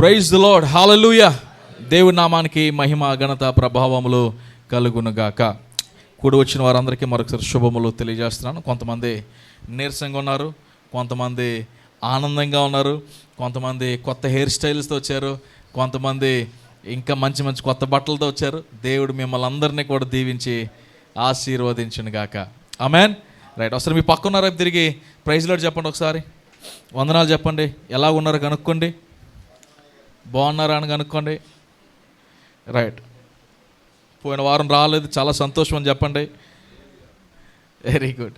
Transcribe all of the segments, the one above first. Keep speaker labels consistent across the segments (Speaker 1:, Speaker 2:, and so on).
Speaker 1: Praise the lord హాలూయ దేవుడి నామానికి మహిమ ఘనత ప్రభావములు కలుగునుగాక. కూడి వచ్చిన వారందరికీ మరొకసారి శుభములు తెలియజేస్తున్నాను. కొంతమంది నీరసంగా ఉన్నారు కొంతమంది ఆనందంగా ఉన్నారు కొంతమంది కొత్త హెయిర్ స్టైల్స్తో వచ్చారు కొంతమంది ఇంకా మంచి మంచి కొత్త బట్టలతో వచ్చారు. దేవుడు మిమ్మల్ని అందరినీ కూడా దీవించి ఆశీర్వదించను గాక అమెన్ రైట్ ఒకసారి మీ పక్కన రేపు తిరిగి ప్రైజ్లో చెప్పండి ఒకసారి. వందనాలు చెప్పండి. ఎలా ఉన్నారో కనుక్కోండి. బాగున్నారా అని కనుక్కోండి. రైట్ పోయిన వారం రాలేదు చాలా సంతోషం అని చెప్పండి. వెరీ గుడ్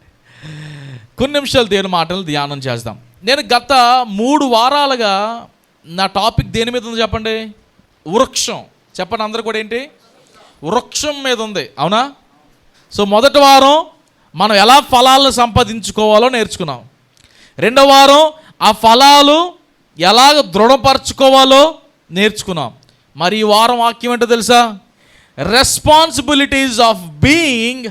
Speaker 1: కొన్ని నిమిషాలు దేని మాటలు ధ్యానం చేద్దాం. నేను గత మూడు వారాలుగా నా టాపిక్ దేని మీద ఉంది చెప్పండి? వృక్షం. చెప్పండి అందరు కూడా ఏంటి? వృక్షం మీద ఉంది. అవునా? సో మొదటి వారం మనం ఎలా ఫలాలను సంపాదించుకోవాలో నేర్చుకున్నాం. రెండో వారం ఆ ఫలాలు ఎలాగ దృఢపరచుకోవాలో నేర్చుకున్నాం. మరి ఈ వారం వాక్యం ఏంటో తెలుసా? Responsibilities of being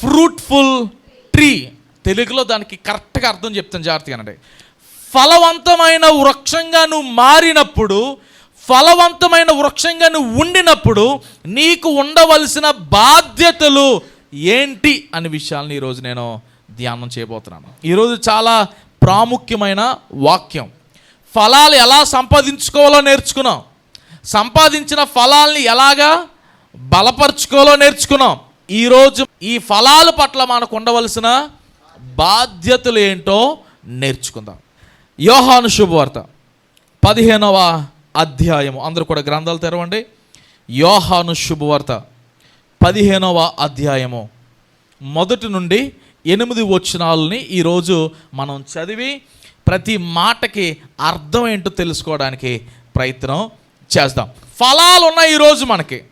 Speaker 1: fruitful tree తెలుగులో దానికి కరెక్ట్గా అర్థం చెప్తాను జాగ్రత్తగానండి ఫలవంతమైన వృక్షంగా నువ్వు మారినప్పుడు ఫలవంతమైన వృక్షంగా నువ్వు ఉండినప్పుడు నీకు ఉండవలసిన బాధ్యతలు ఏంటి అనే విషయాలను ఈరోజు నేను ధ్యానం చేయబోతున్నాను. ఈరోజు చాలా ప్రాముఖ్యమైన వాక్యం. ఫలాలు ఎలా సంపాదించుకోవాలో నేర్చుకున్నాం. సంపాదించిన ఫలాల్ని ఎలాగా బలపరుచుకోవాలో నేర్చుకున్నాం. ఈరోజు ఈ ఫలాల పట్ల మనకు ఉండవలసిన బాధ్యతలు ఏంటో నేర్చుకుందాం. యోహాను శుభవార్త పదిహేనవ అధ్యాయము. అందరూ కూడా గ్రంథాలు తెరవండి. యోహాను శుభవార్త పదిహేనవ అధ్యాయము. మొదటి నుండి ఎనిమిది వచనాలని ఈరోజు మనం చదివి ప్రతి మాటకి అర్థం ఏంటో తెలుసుకోవడానికి ప్రయత్నం చేద్దాం. ఫలాలు ఉన్నాయి ఈరోజు మనకి.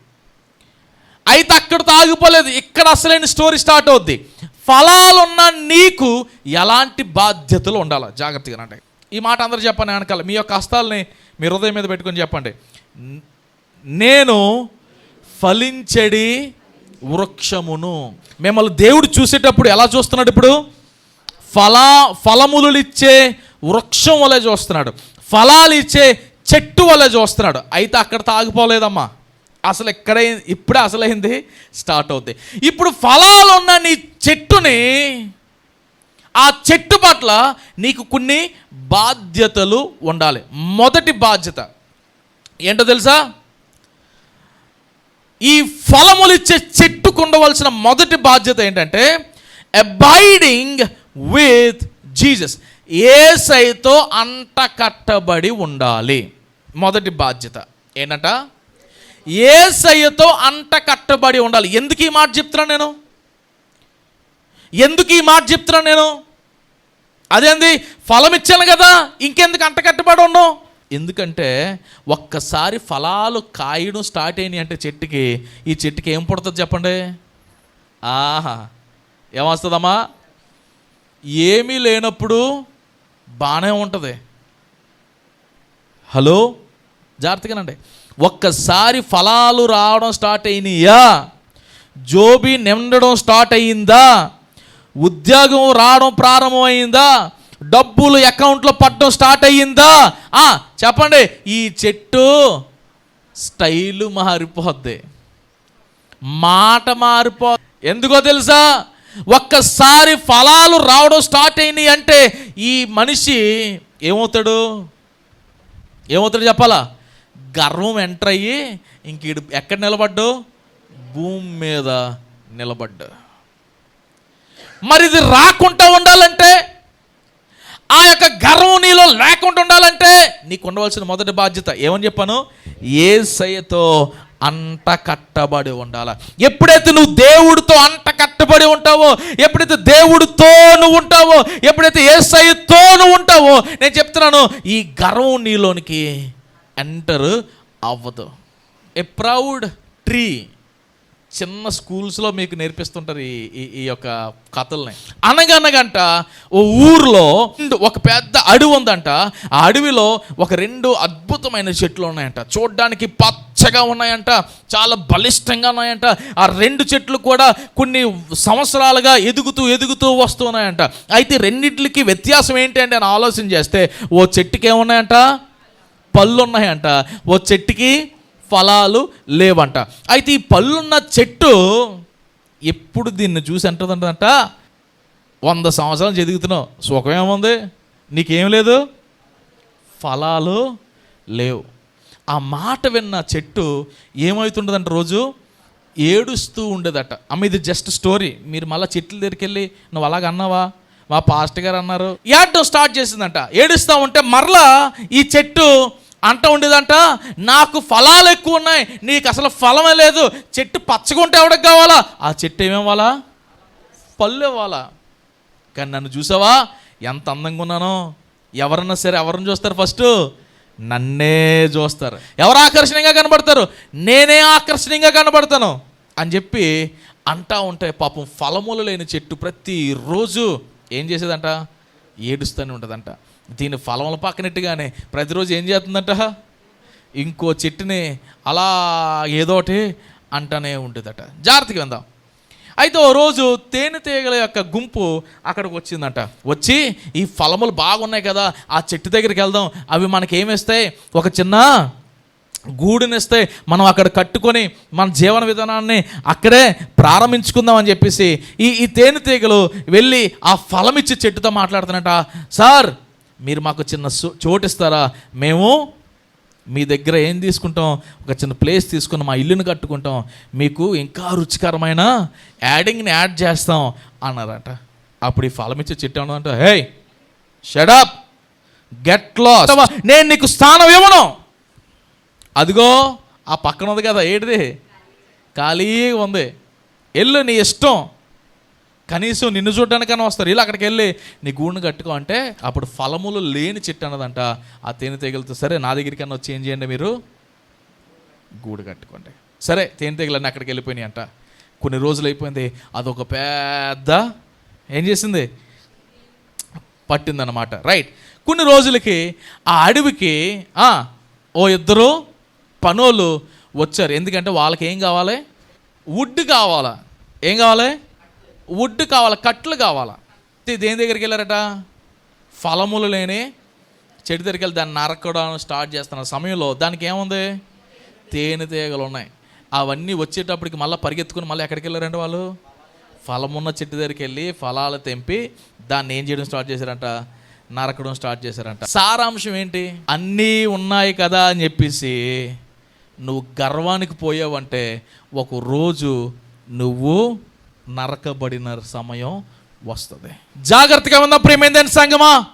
Speaker 1: అయితే అక్కడ తాగిపోలేదు ఇక్కడ అసలైన స్టోరీ స్టార్ట్ అవుద్ది. ఫలాలున్న నీకు ఎలాంటి బాధ్యతలు ఉండాలి? జాగ్రత్తగా అంటే ఈ మాట అందరూ చెప్పండి వెనకాల. మీ యొక్క హస్తాలని మీ హృదయం మీద పెట్టుకొని చెప్పండి. నేను ఫలించడి వృక్షమును. మిమ్మల్ని దేవుడు చూసేటప్పుడు ఎలా చూస్తున్నాడు ఇప్పుడు? ఫలా ఫలములు ఇచ్చే వృక్షం వలె చూస్తున్నాడు. ఫలాలు ఇచ్చే చెట్టు వలె చూస్తున్నాడు. అయితే అక్కడ తాగిపోలేదమ్మా అసలు ఎక్కడ ఇప్పుడే అసలైంది? స్టార్ట్ అవుతాయి ఇప్పుడు ఫలాలు ఉన్న నీ చెట్టుని ఆ చెట్టు పట్ల నీకు కొన్ని బాధ్యతలు ఉండాలి. మొదటి బాధ్యత. ఏంటో తెలుసా? ఈ ఫలములు ఇచ్చే చెట్టుకు ఉండవలసిన మొదటి బాధ్యత ఏంటంటే అబైడింగ్ విత్ జీసస్ ఏసైతో అంట కట్టబడి ఉండాలి. మొదటి బాధ్యత ఏంటంట? ఏసయ్యతో అంట కట్టబడి ఉండాలి. ఎందుకు ఈ మాట చెప్తున్నాను నేను? ఎందుకు ఈ మాట చెప్తున్నాను నేను? అదేంది? ఫలం ఇచ్చాను కదా ఇంకెందుకు అంట కట్టబడి ఉండవు ఎందుకంటే ఒక్కసారి ఫలాలు కాయడం స్టార్ట్ అయినాయి అంటే చెట్టుకి ఈ చెట్టుకి ఏం పుడుతుంది చెప్పండి? ఆహా ఏమొస్తుందమ్మా? ఏమీ లేనప్పుడు బాగానే ఉంటుంది. హలో? జాగ్రత్తగానండి. ఒక్కసారి ఫలాలు రావడం స్టార్ట్ అయినాయా? జోబి నిండడం స్టార్ట్ అయ్యిందా ఉద్యోగం రావడం ప్రారంభమైందా? డబ్బులు అకౌంట్లో పడడం స్టార్ట్ అయ్యిందా? చెప్పండి. ఈ చెట్టు స్టైలు మారిపోద్ది. మాట మారిపో ఎందుకో తెలుసా? ఒక్కసారి ఫలాలు రావడం స్టార్ట్ అయినాయి అంటే ఈ మనిషి ఏమవుతాడు? ఏమవుతాడు చెప్పాలా? గర్వం ఎంటర్ అయ్యి ఇంక ఎక్కడ నిలబడ్డు? భూమి మీద నిలబడ్డు. మరి ఇది రాకుండా ఉండాలంటే ఆ యొక్క గర్వం నీలో లేకుండా ఉండాలంటే నీకు ఉండవలసిన మొదటి బాధ్యత. ఏమని చెప్పాను? ఏ సయతో అంట కట్టబడి ఉండాల. ఎప్పుడైతే నువ్వు దేవుడితో అంట కట్టబడి ఉంటావో ఎప్పుడైతే దేవుడితో నువ్వు ఉంటావో ఎప్పుడైతే ఏ సైతో నువ్వు ఉంటావో నేను చెప్తున్నాను ఈ గర్వం నీలోనికి ఎంటర్ అవ్వదు. ఏ ప్రౌడ్ ట్రీ చిన్న స్కూల్స్లో మీకు నేర్పిస్తుంటారు ఈ ఈ- ఈ యొక్క కథల్ని. అనగనగంట ఓ ఊర్లో ఒక పెద్ద అడవి ఉందంట. ఆ అడవిలో ఒక రెండు అద్భుతమైన చెట్లు ఉన్నాయంట. చూడ్డానికి పచ్చగా ఉన్నాయంట చాలా బలిష్టంగా ఉన్నాయంట. ఆ రెండు చెట్లు కూడా కొన్ని సంవత్సరాలుగా ఎదుగుతూ ఎదుగుతూ వస్తున్నాయంట అయితే రెండింటికి వ్యత్యాసం ఏంటి అంటే అని ఆలోచన చేస్తే ఓ చెట్టుకి ఏమున్నాయంట పళ్ళు ఉన్నాయంట ఓ చెట్టుకి ఫలాలు లేవంట. అయితే ఈ పళ్ళున్న చెట్టు ఎప్పుడు దీన్ని చూసి అంటుందంట? వంద సంవత్సరాలు చదువుతున్నావు సుఖం ఏముంది? నీకేం లేదు? ఫలాలు లేవు. ఆ మాట విన్న చెట్టు ఏమవుతుండదంట రోజు? ఏడుస్తూ ఉండేదట. అమ్మ ఇది జస్ట్ స్టోరీ మీరు మళ్ళీ చెట్ల దగ్గరికి వెళ్ళి నువ్వు అలాగ అన్నావా? మా పాస్ట్ గారు అన్నారు. ఏడ్డం స్టార్ట్ చేసిందంట. ఏడుస్తూ ఉంటే మరలా ఈ చెట్టు అంట ఉండేదంట నాకు ఫలాలు ఎక్కువ ఉన్నాయి నీకు అసలు ఫలమే లేదు చెట్టు పచ్చగా ఉంటే కావాలా? ఆ చెట్టు ఏమేవాలా పళ్ళు ఇవ్వాలా. కానీ నన్ను చూసావా? ఎంత అందంగా ఉన్నానో. ఎవరన్నా సరే ఎవరిని చూస్తారు ఫస్ట్? నన్నే చూస్తారు. ఎవరు ఆకర్షణీయంగా కనబడతారు? నేనే ఆకర్షణీయంగా కనబడతాను. అని చెప్పి అంటా ఉంటే పాపం ఫలములు లేని చెట్టు ప్రతిరోజు ఏం చేసేదంట? ఏడుస్తూనే ఉంటుందంట. దీని ఫలముల పక్కనట్టుగానే ప్రతిరోజు ఏం చేస్తుందంట? ఇంకో చెట్టుని అలా ఏదోటి అంటనే ఉంటుందట. జాగ్రత్తగా వెందాం. అయితే ఓ రోజు తేనెటీగల యొక్క గుంపు అక్కడికి వచ్చిందంట. వచ్చి ఈ ఫలములు బాగున్నాయి కదా ఆ చెట్టు దగ్గరికి వెళ్దాం. అవి మనకేమిస్తాయి ఒక చిన్న గూడునిస్తే మనం అక్కడ కట్టుకొని మన జీవన విధానాన్ని అక్కడే ప్రారంభించుకుందాం అని చెప్పేసి ఈ ఈ తేనెటీగలు వెళ్ళి ఆ ఫలం ఇచ్చే చెట్టుతో మాట్లాడుతున్నట. సార్ మీరు మాకు చిన్న చోటు ఇస్తారా? మేము మీ దగ్గర ఏం తీసుకుంటాం? ఒక చిన్న ప్లేస్ తీసుకుని మా ఇల్లుని కట్టుకుంటాం. మీకు ఇంకా రుచికరమైన యాడింగ్ని యాడ్ చేస్తాం అన్నారట. అప్పుడు ఈ ఫలం ఇచ్చే చెట్టు అన్నదంట hey shut up get lost నేను నీకు స్థానం ఇవ్వను. అదిగో ఆ పక్కన ఉంది కదా ఏంటిది? ఖాళీగా ఉంది. వెళ్ళు నీ ఇష్టం. కనీసం నిన్ను చూడడానికైనా వస్తారు. ఇలా అక్కడికి వెళ్ళి నీ గూడును కట్టుకో అంటే అప్పుడు ఫలములు లేని చెట్టు అన్నదంట. ఆ తేనెటీగలతో సరే నా దగ్గరికన్నా వచ్చి ఏం చేయండి మీరు? గూడు కట్టుకోండి. సరే తేనెటీగలన్నీ అక్కడికి వెళ్ళిపోయినాయి అంట. కొన్ని రోజులు అయిపోయింది. అదొక పెద్ద ఏం చేసింది? పట్టిందన్నమాట. రైట్. కొన్ని రోజులకి ఆ అడవికి ఓ ఇద్దరు పనోళ్ళు వచ్చారు. ఎందుకంటే వాళ్ళకి ఏం కావాలి? వుడ్ కావాలా. ఏం కావాలి? వుడ్ కావాలా కట్లు కావాలా? దేని దగ్గరికి వెళ్ళారట? ఫలములు లేని చెట్టు దగ్గరికి వెళ్ళి దాన్ని నరకడం స్టార్ట్ చేస్తున్న సమయంలో దానికి ఏముంది? తేనెటీగలు ఉన్నాయి. అవన్నీ వచ్చేటప్పటికి మళ్ళీ పరిగెత్తుకుని మళ్ళీ ఎక్కడికి వెళ్ళారంటే వాళ్ళు? ఫలమున్న చెట్టు దగ్గరికి వెళ్ళి ఫలాలు తెంపి దాన్ని ఏం చేయడం స్టార్ట్ చేశారంట? నరకడం స్టార్ట్ చేశారంట. సారాంశం ఏంటి? అన్నీ ఉన్నాయి కదా అని చెప్పేసి నువ్వు గర్వానికి పోయావంటే ఒక రోజు నువ్వు నరకబడిన సమయం వస్తుంది. జాగ్రత్తగా ఉందా ప్రేమేందని సంగమా?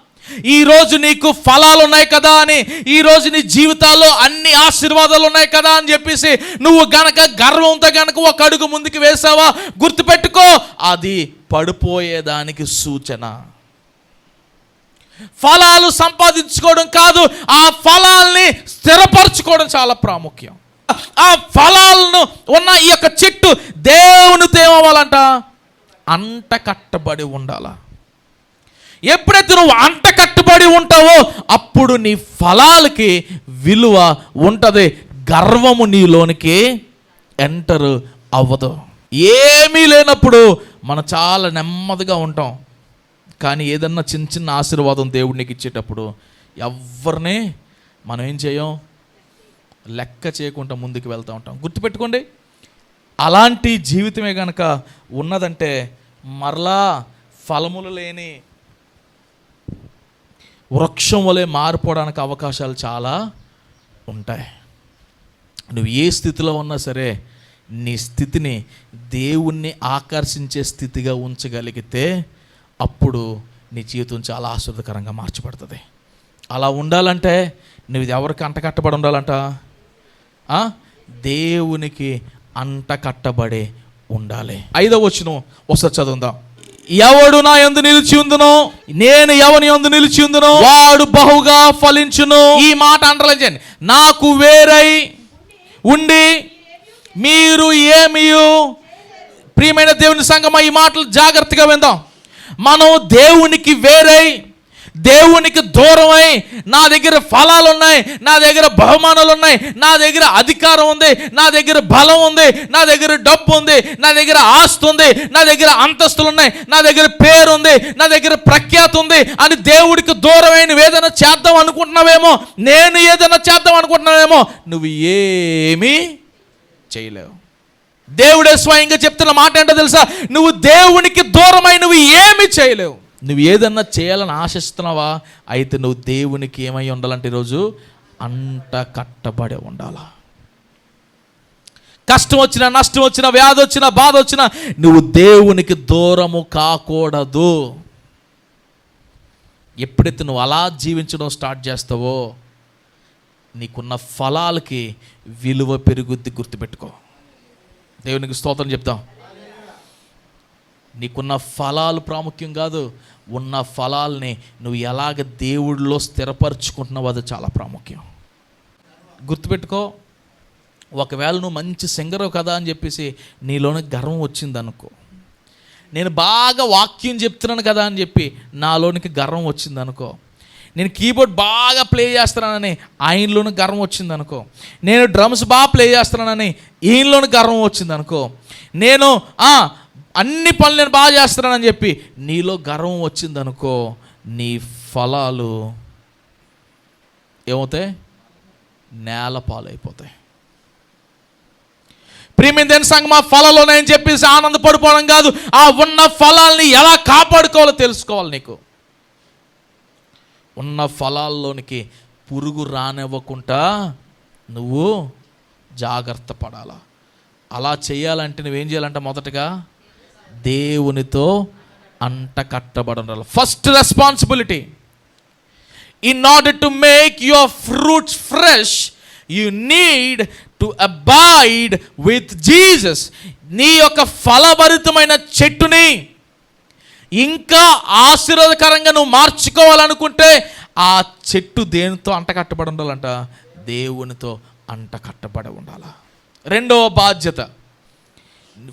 Speaker 1: ఈ రోజు నీకు ఫలాలు ఉన్నాయి కదా అని ఈ రోజు నీ జీవితాల్లో అన్ని ఆశీర్వాదాలు ఉన్నాయి కదా అని చెప్పేసి నువ్వు గనక గర్వంతో గనక ఒక అడుగు ముందుకు వేసావా గుర్తుపెట్టుకో అది పడిపోయేదానికి సూచన. ఫలాలు సంపాదించుకోవడం కాదు ఆ ఫలాల్ని స్థిరపరచుకోవడం చాలా ప్రాముఖ్యం. ఆ ఫలాలను ఉన్న ఈ యొక్క చెట్టు దేవుని ఏమవ్వాలంట అంట కట్టబడి ఉండాల? ఎప్పుడైతే నువ్వు అంట కట్టుబడి ఉంటావో అప్పుడు నీ ఫలాలకి విలువ ఉంటుంది. గర్వము నీలోనికి ఎంటర్ అవ్వదు. ఏమీ లేనప్పుడు మనం చాలా నెమ్మదిగా ఉంటాం. కానీ ఏదన్నా చిన్న చిన్న ఆశీర్వాదం దేవుడు నీకు ఇచ్చేటప్పుడు ఎవరిని మనం ఏం చేయం? లెక్క చేయకుండా ముందుకు వెళ్తూ ఉంటాం. గుర్తుపెట్టుకోండి అలాంటి జీవితమే కనుక ఉన్నదంటే మరలా ఫలములు లేని వృక్షం వలె మారిపోవడానికి అవకాశాలు చాలా ఉంటాయి. నువ్వు ఏ స్థితిలో ఉన్నా సరే నీ స్థితిని దేవుణ్ణి ఆకర్షించే స్థితిగా ఉంచగలిగితే అప్పుడు నీ జీవితం చాలా ఆశ్రదకరంగా మార్చబడుతుంది. అలా ఉండాలంటే నువ్వు ఎవరికి అంటకట్టబడి ఉండాలంట? దేవునికి అంట కట్టబడి ఉండాలి. ఐదవ వచ్చిన ఒకసారి చదువుదాం? ఎవడు నా యందు నిలిచి ఉందునో నేను ఎవని యందు నిలిచి ఉందునో వాడు బహుగా ఫలించును. ఈ మాట అంటలేండి నాకు వేరై ఉండి మీరు ఏమియు? ప్రియమైన దేవుని సంగమా ఈ మాటలు జాగ్రత్తగా విందాం. మనం దేవునికి వేరై దేవునికి దూరమై నా దగ్గర ఫలాలు ఉన్నాయి నా దగ్గర బహుమానాలు ఉన్నాయి నా దగ్గర అధికారం ఉంది నా దగ్గర బలం ఉంది నా దగ్గర డబ్బు ఉంది నా దగ్గర ఆస్తి ఉంది నా దగ్గర అంతస్తులు ఉన్నాయి నా దగ్గర పేరు ఉంది నా దగ్గర ప్రఖ్యాతి ఉంది అని దేవుడికి దూరమైన ఏదైనా చేద్దాం అనుకుంటున్నావేమో నేను ఏదైనా చేద్దాం అనుకుంటున్నావేమో నువ్వు ఏమీ చేయలేవు. దేవుడే స్వయంగా చెప్తున్న మాట ఏంటో తెలుసా? నువ్వు దేవునికి దూరమై నువ్వు ఏమి చేయలేవు. నువ్వు ఏదన్నా చేయాలని ఆశిస్తున్నావా? అయితే నువ్వు దేవునికి ఏమై ఉండాలంటే ఈరోజు అంట కట్టబడి ఉండాలా? కష్టం వచ్చినా నష్టం వచ్చినా వ్యాధి వచ్చినా బాధ వచ్చినా నువ్వు దేవునికి దూరము కాకూడదు. ఎప్పుడైతే నువ్వు అలా జీవించడం స్టార్ట్ చేస్తావో నీకున్న ఫలాలకి విలువ పెరుగుద్ది గుర్తుపెట్టుకో. దేవునికి స్తోత్రం చెప్తాం. నీకున్న ఫలాలు ప్రాముఖ్యం కాదు. ఉన్న ఫలాల్ని నువ్వు ఎలాగ దేవుడిలో స్థిరపరచుకుంటున్నావు అది చాలా ప్రాముఖ్యం. గుర్తుపెట్టుకో ఒకవేళ నువ్వు మంచి సింగరవు కదా అని చెప్పేసి నీలోనే గర్వం వచ్చింది అనుకో. నేను బాగా వాక్యం చెప్తున్నాను కదా అని చెప్పి నాలోనికి గర్వం వచ్చింది అనుకో. నేను కీబోర్డ్ బాగా ప్లే చేస్తున్నానని ఆయనలోనూ గర్వం వచ్చింది అనుకో. నేను డ్రమ్స్ బాగా ప్లే చేస్తున్నానని ఈయనలోని గర్వం వచ్చింది అనుకో. నేను అన్ని పనులు నేను బాగా చేస్తున్నానని చెప్పి నీలో గర్వం వచ్చింది అనుకో నీ ఫలాలు ఏమవుతాయి? నేల పాలైపోతాయి. ప్రియమైన సంగమా ఫలాలు ఉన్నాయని చెప్పేసి ఆనందపడిపోవడం కాదు. ఆ ఉన్న ఫలాల్ని ఎలా కాపాడుకోవాలో తెలుసుకోవాలి నీకు. ఉన్న ఫలాల్లోనికి పురుగు రానివ్వకుండా నువ్వు జాగ్రత్త పడాలా. అలా చేయాలంటే నువ్వేం చేయాలంటే మొదటగా? దేవునితో అంట కట్టబడాలి first responsibility in order to make your fruits fresh you need to abide with Jesus నీ యొక్క ఫలభరితమైన చెట్టుని ఇంకా ఆశీర్వాదకరంగా నువ్వు మార్చుకోవాలనుకుంటే ఆ చెట్టు దేనితో అంట కట్టబడి ఉండాలంట? దేవునితో అంట కట్టబడి ఉండాలా? రెండవ బాధ్యత.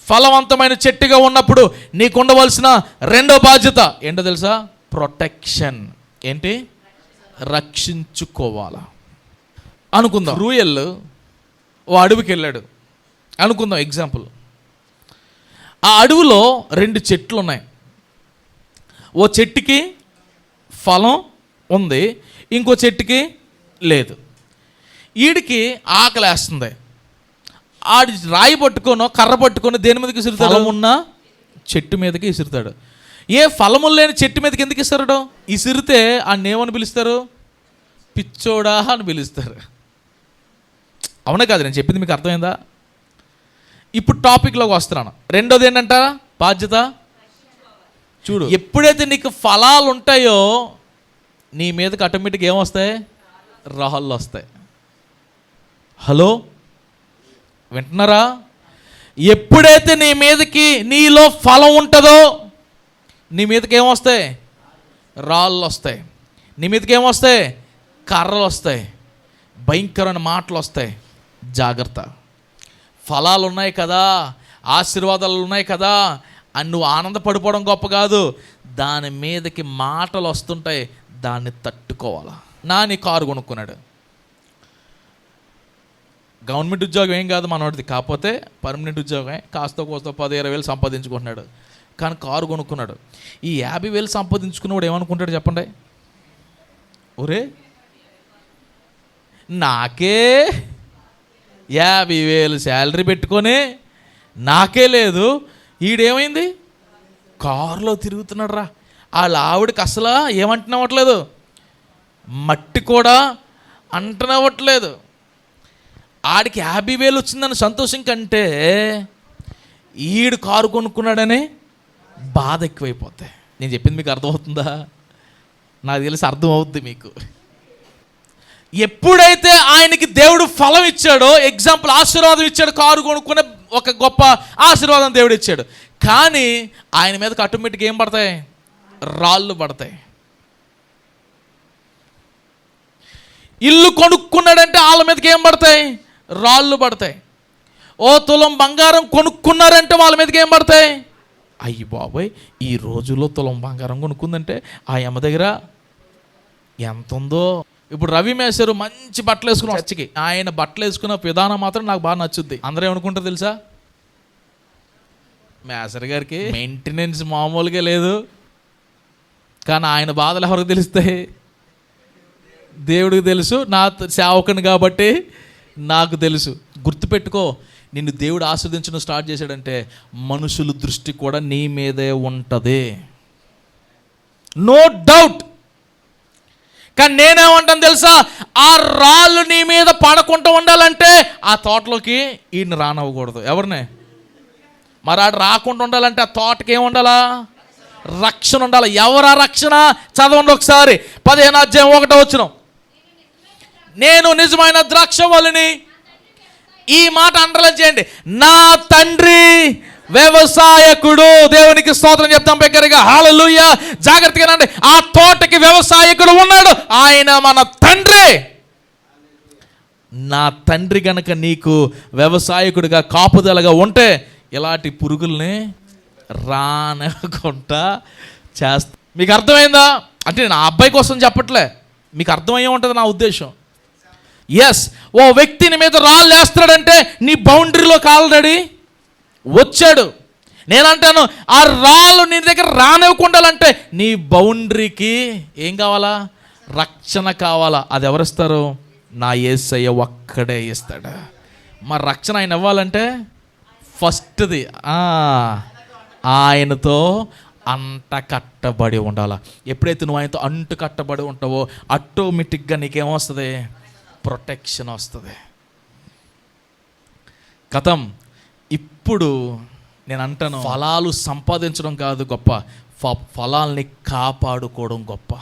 Speaker 1: ఫలవంతమైన చెట్టుగా ఉన్నప్పుడు నీకు ఉండవలసిన రెండో బాధ్యత. ఏంటో తెలుసా? ప్రొటెక్షన్. ఏంటి? రక్షించుకోవాలా. అనుకుందాం. రూయల్ ఓ అడవికి వెళ్ళాడు అనుకుందాం ఎగ్జాంపుల్. ఆ అడవిలో రెండు చెట్లు ఉన్నాయి ఓ చెట్టుకి ఫలం ఉంది ఇంకో చెట్టుకి లేదు. ఈడికి ఆకలేస్తుంది. ఆడి రాయి పట్టుకోనో కర్ర పట్టుకొని దేని మీదకి విసురుతాడు? ఉన్న చెట్టు మీదకి విసురుతాడు. ఏ ఫలములు లేని చెట్టు మీదకి ఎందుకు ఇస్తారడు ఇసిరితే ఆ ఏమని పిలుస్తారు? పిచ్చోడా అని పిలుస్తారు. అవునా కాదు నేను చెప్పింది మీకు అర్థమైందా? ఇప్పుడు టాపిక్లోకి వస్తున్నాను. రెండోది ఏంటంట? బాధ్యత? చూడు ఎప్పుడైతే నీకు ఫలాలు ఉంటాయో నీ మీదకి ఆటోమేటిక్ ఏమొస్తాయి రాళ్ళు వస్తాయి. హలో? వింటున్నారా? ఎప్పుడైతే నీ మీదకి నీలో ఫలం ఉంటుందో నీ మీదకి ఏమొస్తాయి రాళ్ళు వస్తాయి. నీ మీదకి ఏమొస్తాయి కర్రలు వస్తాయి. భయంకరమైన మాటలు వస్తాయి. జాగ్రత్త. ఫలాలు ఉన్నాయి కదా ఆశీర్వాదాలు ఉన్నాయి కదా అని నువ్వు ఆనందపడిపోవడం గొప్ప కాదు. దాని మీదకి మాటలు వస్తుంటాయి దాన్ని తట్టుకోవాలా. నాని కారు కొనుక్కున్నాడు. గవర్నమెంట్ ఉద్యోగం ఏం కాదు మనవాడిది కాకపోతే పర్మనెంట్ ఉద్యోగమే. కాస్త కోస్త పది ఇరవై వేలు సంపాదించుకుంటున్నాడు. కానీ కారు కొనుక్కున్నాడు. ఈ యాభై వేలు సంపాదించుకున్నవాడు ఏమనుకుంటాడు చెప్పండి? ఒరే నాకే యాభై వేలు శాలరీ పెట్టుకొని నాకే లేదు. ఈడేమైంది? కారులో తిరుగుతున్నాడు రా వాళ్ళ ఆవిడకి అసలు ఏమంటనవ్వట్లేదు? మట్టి కూడా అంటనవ్వట్లేదు. ఆడికి యాభై వేలు వచ్చిందని సంతోషం కంటే ఈడు కారు కొనుక్కున్నాడని బాధ ఎక్కువైపోతాయి నేను చెప్పింది మీకు అర్థమవుతుందా? నాకు తెలిసి అర్థమవుద్ది మీకు. ఎప్పుడైతే ఆయనకి దేవుడు ఫలం ఇచ్చాడో ఎగ్జాంపుల్ ఆశీర్వాదం ఇచ్చాడు కారు కొనుక్కునే ఒక గొప్ప ఆశీర్వాదం దేవుడు ఇచ్చాడు. కానీ ఆయన మీదకి ఆటోమేటిక్ ఏం పడతాయి? రాళ్ళు పడతాయి. ఇల్లు కొనుక్కున్నాడంటే వాళ్ళ మీదకి ఏం పడతాయి? రాళ్ళు పడతాయి. ఓ తులం బంగారం కొనుక్కున్నారంటే వాళ్ళ మీదకి ఏం పడతాయి? అయ్యి బాబోయ్ ఈ రోజుల్లో తులం బంగారం కొనుక్కుందంటే ఆ అమ్మ దగ్గర ఎంత ఉందో ఇప్పుడు రవి మేశారు మంచి బట్టలు వేసుకున్న చర్చికి ఆయన బట్టలు వేసుకున్న విధానం మాత్రం నాకు బాగా నచ్చుద్ది. అందరూ ఏమనుకుంటారు తెలుసా? మేసర్ గారికి మెయింటెనెన్స్ మామూలుగా లేదు. కానీ ఆయన బాధలు ఎవరికి తెలుస్తాయి? దేవుడికి తెలుసు. నా సేవకుని కాబట్టి నాకు తెలుసు. గుర్తుపెట్టుకో నిన్ను దేవుడు ఆస్వాదించడం స్టార్ట్ చేశాడంటే మనుషుల దృష్టి కూడా నీ మీదే ఉంటుంది. నో డౌట్ కానీ నేనేమంటాను తెలుసా? ఆ రాళ్ళు నీ మీద పడకుండా ఉండాలంటే ఆ తోటలోకి ఈయన రానవ్వకూడదు. ఎవరిని? మరి ఆడు రాకుండా ఉండాలంటే ఆ తోటకి ఏమి ఉండాలా? రక్షణ ఉండాలి. ఎవరా రక్షణ? చదవండి ఒకసారి. పదిహేను అధ్యాయం ఒకటో వచ్చినాం నేను నిజమైన ద్రాక్షవల్లిని ఈ మాట అండర్లైన్ చేయండి. నా తండ్రి వ్యవసాయకుడు. దేవునికి స్తోత్రం చెప్తాం బిగ్గరగా హాలలుయ్య జాగ్రత్తగా రండి. ఆ తోటకి వ్యవసాయకుడు ఉన్నాడు. ఆయన మన తండ్రి. నా తండ్రి గనక నీకు వ్యవసాయకుడిగా కాపుదలగా ఉంటే ఇలాంటి పురుగుల్ని రానకుండా చేస్తా. మీకు అర్థమైందా? అంటే నేను ఆ అబ్బాయి కోసం చెప్పట్లే. మీకు అర్థమయ్యే ఉంటుంది నా ఉద్దేశం. ఎస్ ఓ వ్యక్తిని మీద రాళ్ళు వేస్తాడంటే నీ బౌండరీలోకి ఆల్రెడీ వచ్చాడు. నేనంటాను ఆ రాళ్ళు నీ దగ్గర రానివ్వకుండాలంటే నీ బౌండరీకి ఏం కావాలా? రక్షణ కావాలా? అది ఎవరిస్తారు? నా ఏసయ్య ఒక్కడే ఇస్తాడు. మా రక్షణ ఆయన ఇవ్వాలంటే ఫస్ట్ది ఆయనతో అంట కట్టబడి ఉండాల. ఎప్పుడైతే నువ్వు ఆయనతో అంటు కట్టబడి ఉంటావో ఆటోమేటిక్గా నీకేమొస్తుంది ప్రొటెక్షన్ వస్తుంది. కథం ఇప్పుడు నేను అంటాను ఫలాలు సంపాదించడం కాదు గొప్ప ఫ- ఫలాల్ని కాపాడుకోవడం గొప్ప.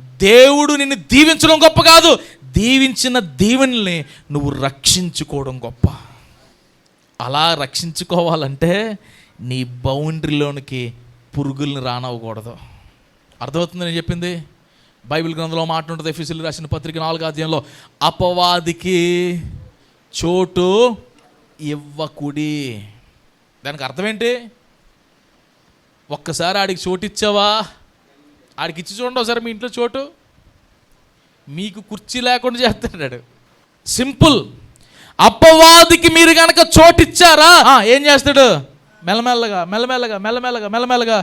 Speaker 1: దేవుడు నిన్ను దీవించడం గొప్ప కాదు దీవించిన దీవెనల్ని నువ్వు రక్షించుకోవడం గొప్ప. అలా రక్షించుకోవాలంటే నీ బౌండరీలోనికి పురుగుల్ని రానవ్వకూడదు. అర్థమవుతుంది నేను చెప్పింది? బైబిల్ గ్రంథంలో మాట ఉంటుంది ఎఫీసులు రాసిన పత్రిక నాలుగు అధ్యాయంలో అపవాదికి చోటు ఇవ్వకుడి. దానికి అర్థం ఏంటి? ఒక్కసారి ఆడికి చోటు ఇచ్చావా? ఆడికి ఇచ్చి చూడండి ఒకసారి మీ ఇంట్లో చోటు. మీకు కుర్చీ లేకుండా చేస్తున్నాడు సింపుల్. అప్పవాదికి మీరు కనుక చోటు ఇచ్చారా? ఏం చేస్తాడు? మెల్లమెల్లగా మెల్లమెల్లగా మెల్లమెల్లగా మెల్లమెల్లగా.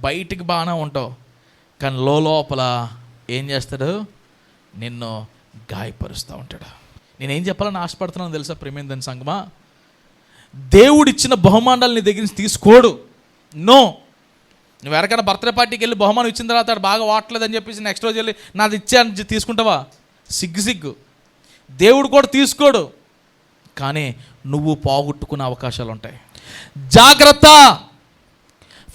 Speaker 1: బయటికి బాగానే ఉంటావు. కానీ లోపల ఏం చేస్తాడు? నిన్ను గాయపరుస్తూ ఉంటాడు. నేనేం చెప్పాలని ఆశపడుతున్నాను తెలుసా ప్రేమేందని సంగమా? దేవుడిచ్చిన బహుమానాలు నీ దగ్గర నుంచి తీసుకోడు. నో. నువ్వు ఎవరికైనా బర్త్డే పార్టీకి వెళ్ళి బహుమానం ఇచ్చిన తర్వాత బాగా వాడలేదని చెప్పేసి నెక్స్ట్ రోజు వెళ్ళి నాది ఇచ్చాను తీసుకుంటావా? సిగ్గు సిగ్గు. దేవుడు కూడా తీసుకోడు. కానీ నువ్వు పోగొట్టుకునే అవకాశాలు ఉంటాయి జాగ్రత్త!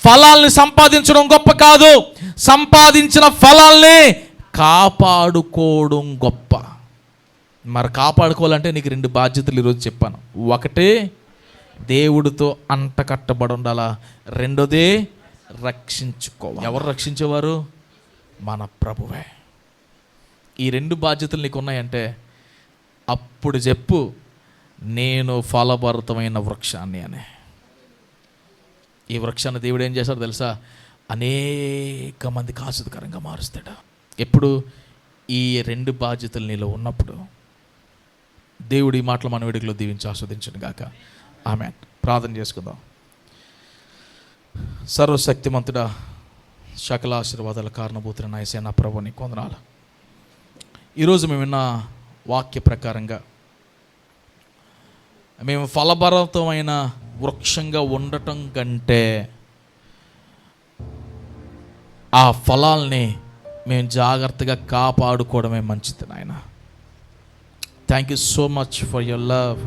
Speaker 1: ఫలాల్ని సంపాదించడం గొప్ప కాదు. సంపాదించిన ఫలాల్ని కాపాడుకోవడం గొప్ప. మరి కాపాడుకోవాలంటే నీకు రెండు బాధ్యతలు ఈరోజు చెప్పాను. ఒకటి దేవుడితో అంట కట్టబడి ఉండాలా? రెండోది రక్షించుకోవాలి. ఎవరు రక్షించేవారు? మన ప్రభువే. ఈ రెండు బాధ్యతలు నీకు ఉన్నాయంటే అప్పుడు చెప్పు నేను ఫలభరితమైన వృక్షాన్ని అని. ఈ వృక్షాన్ని దేవుడు ఏం చేశాడు తెలుసా? అనేక మందికి ఆసుదకరంగా మారుస్తాడు. ఎప్పుడు ఈ రెండు బాధ్యతలు నీలో ఉన్నప్పుడు దేవుడి ఈ మాటలు మన వేడుకలో దీవించి ఆస్వాదించను గాక. ఆమె ప్రార్థన చేసుకుందాం. సర్వశక్తిమంతుడా సకల ఆశీర్వాదాల కారణభూతుల నాయసే ప్రభుని కొందనాలు ఈరోజు మేము విన్న వాక్య ప్రకారంగా మేము ఫలభరితమైన వృక్షంగా ఉండటం కంటే ఆ ఫలాల్ని మేము జాగ్రత్తగా కాపాడుకోవడమే మంచిది నాయన. Thank you so much for your love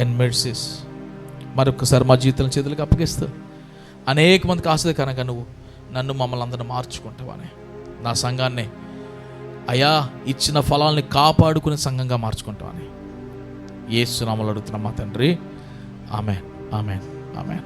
Speaker 1: and medicines మరొకసారి మా జీవితం చేతులకు అప్పగిస్తూ అనేక మందికి ఆశ్చర్యకరంగా నువ్వు నన్ను మమ్మల్ని అందరిని మార్చుకుంటావని. నా సంఘాన్ని అయా ఇచ్చిన ఫలాల్ని కాపాడుకునే సంఘంగా మార్చుకుంటామని ఏసునామలు అడుగుతున్నాం మా తండ్రి. ఆమె ఆమె ఆమె